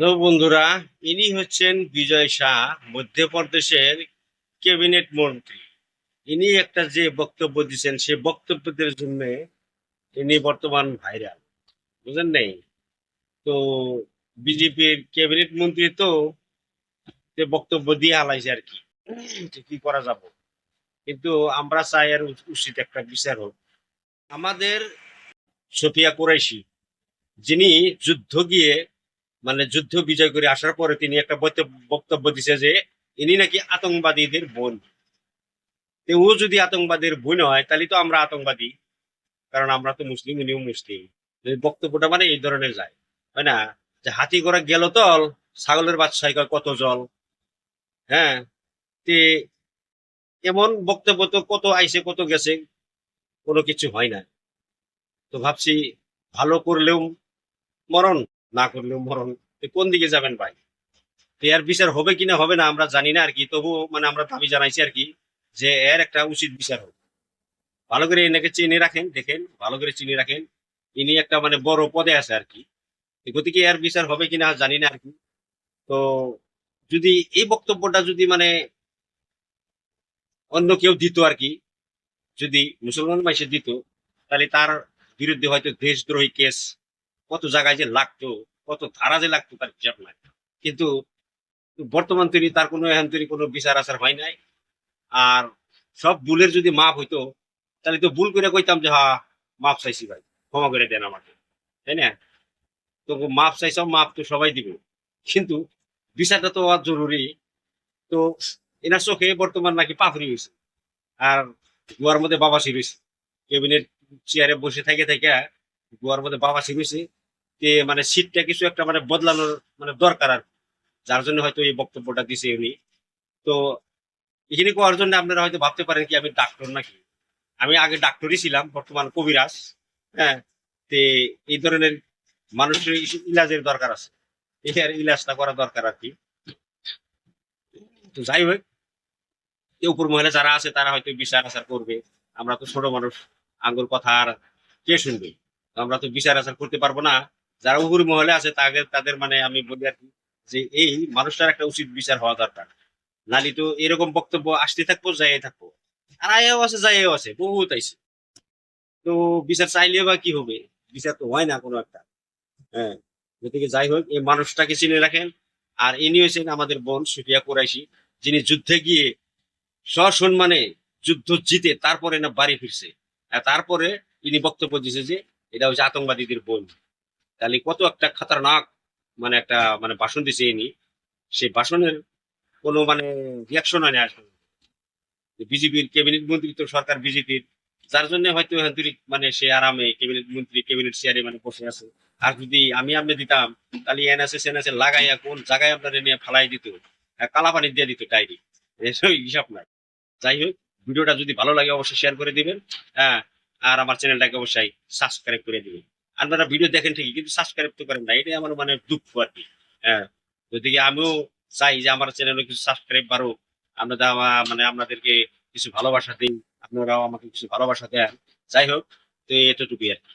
Hello বন্ধুরা, ইনি হচ্ছেন বিজয় শাহ, মধ্যপ্রদেশের ক্যাবিনেট মন্ত্রী। ইনি একটা যে বক্তব্য দিচ্ছেন সে বক্তব্যদের জন্য ইনি বর্তমান ভাইরাল, বুঝলেন নেই? তো বিজেপির ক্যাবিনেট মন্ত্রী তো বক্তব্য দিয়ে হালাইছে আর কি কি করা যাব। কিন্তু আমরা চাই আর উচিত একটা বিচার হোক। আমাদের সফিয়া কুরাইশি, যিনি যুদ্ধ গিয়ে মানে যুদ্ধ বিজয় করে আসার পরে তিনি একটা বক্তব্য- দিছে যে, ইনি নাকি আতঙ্কবাদীদের বোন। ও যদি আতঙ্কবাদীর বোন হয়, তাহলে তো আমরা আতঙ্কবাদী। কারণ আমরা তো মুসলিম, উনিও মুসলিম। বক্তব্যটা মানে এই ধরনের যায়। হয় না? যে হাতি ঘোড়া গেল তল, ছাগলের বাচ্চায় কত জল। হ্যাঁ? তে এমন বক্তব্য তো কত আইছে, কত গেছে, কোনো কিছু হয় না। তো ভাবছি, ভালো করলেও মরণ। না করলেও মরণ। কোন দিকে যাবেন ভাই? এর বিচার হবে কিনা হবে না আমরা জানি না আর কি তবু মানে আমরা দাবি জানাইছি আর কি যে এর একটা উচিত বিচার হোক। ভালো করে এনাকে চিনে রাখেন, দেখেন, ভালো করে চিনে রাখেন। ইনি একটা মানে বড় পদে আছে আর কি। গতিকে এর বিচার হবে কিনা জানি না আর কি। তো যদি এই বক্তব্যটা যদি মানে অন্য কেউ দিত আর কি, যদি মুসলমান মাইসে দিত, তাহলে তার বিরুদ্ধে হয়তো দেশদ্রোহী কেস কত জায়গায় যে লাগতো, কত ধারা যে লাগতো তার হিসাব নাই। কিন্তু বর্তমান তৈরি তার কোনো এখন তৈরি কোনো বিচার আচার হয় নাই। আর সব ভুলের যদি মাপ হইতো, তাহলে তো ভুল করে কইতাম যে, হা, মাপ চাইছি ভাই, ক্ষমা করে দেন আমাকে। তাই না? তো মাপ চাইছাও মাপ তো সবাই দিবে। কিন্তু বিচারটা তো জরুরি। তো এনার চোখে বর্তমান নাকি পাথরি হয়েছে আর গুয়ার মধ্যে বাবা রয়েছে ক্যাবিনেট চেয়ারে বসে থেকে থেকে গুয়ার মধ্যে বাবা তে মানে সিটটা কিছু একটা মানে বদলানোর মানে দরকার আর যার জন্য হয়তো এই বক্তব্যটা দিছে উনি। তো এখানে কোয়ার জন্য আপনারা হয়তো ভাবতে পারেন কি আমি ডাক্তার নাকি? আমি আগে ডাক্তারই ছিলাম, বর্তমান কবিরাজ হ্যাঁ? তে এই ধরনের মানুষের ইলাজের দরকার আছে। এই আর ইলাজটা করা দরকার আর কি। তো যাই হোক উপর মহিলা যারা আছে তারা হয়তো বিচার আচার করবে। আমরা তো ছোট মানুষ, আঙ্গুর কথা আর কে শুনবে? আমরা তো বিচার আচার করতে পারব না। যারা উপর মহলে আছে তাদের তাদের মানে আমি বলি আর কি যে এই মানুষটার একটা উচিত বিচার হওয়া দরকার। নালি তো এরকম বক্তব্য আসতে থাকব যাই থাকব। আর আয়েও আছে যাইও আছে, বহুত আইছে তো বিচার চাইলেও বা কি হবে? বিচার তো হয় না কোনো একটা। হ্যাঁ গতিকে যাই হোক, এই মানুষটাকে চিনে রাখেন। আর ইনি হয়েছেন আমাদের বোন সুফিয়া কুরাইশি, যিনি যুদ্ধে গিয়ে সসম্মানে যুদ্ধ জিতে তারপরে না বাড়ি ফিরছে। আর তারপরে ইনি বক্তব্য দিছে যে, এটা হচ্ছে আতঙ্কবাদীদের বোন তাহলে কত একটা খাতারনাক মানে একটা মানে ভাষণ দিছে ইনি। সেই ভাষণের কোনো মানে রিয়াকশন হয় না আসলে। বিজেপির ক্যাবিনেট মন্ত্রী তো সরকার বিজেপির, যার জন্য হয়তো মানে সে আরামে ক্যাবিনেট মন্ত্রী ক্যাবিনেট চেয়ারে মানে বসে আছে। আর যদি আমি আপনি দিতাম, তাহলে এনএসএ সেনএসএ লাগাইয়া কোন জায়গায় আপনাদের নিয়ে ফালাই দিত? কালা পানি দিয়ে দিত এসব হিসাব নাই। যাই হোক, ভিডিওটা যদি ভালো লাগে অবশ্যই শেয়ার করে দিবেন হ্যাঁ আর আমার চ্যানেলটাকে অবশ্যই সাবস্ক্রাইব করে দিবেন। আপনারা ভিডিও দেখেন ঠিকই, কিন্তু সাবস্ক্রাইব তো করেন না। এটাই আমার মানে দুঃখ আর কি। হ্যাঁ যদি আমিও চাই যে আমার চ্যানেলে কিছু সাবস্ক্রাইব বাড়ো আপনাদের মানে আপনাদেরকে কিছু ভালোবাসা দিন আপনারাও আমাকে কিছু ভালোবাসা দেন, যাই হোক, তো এতটুকুই আর কি।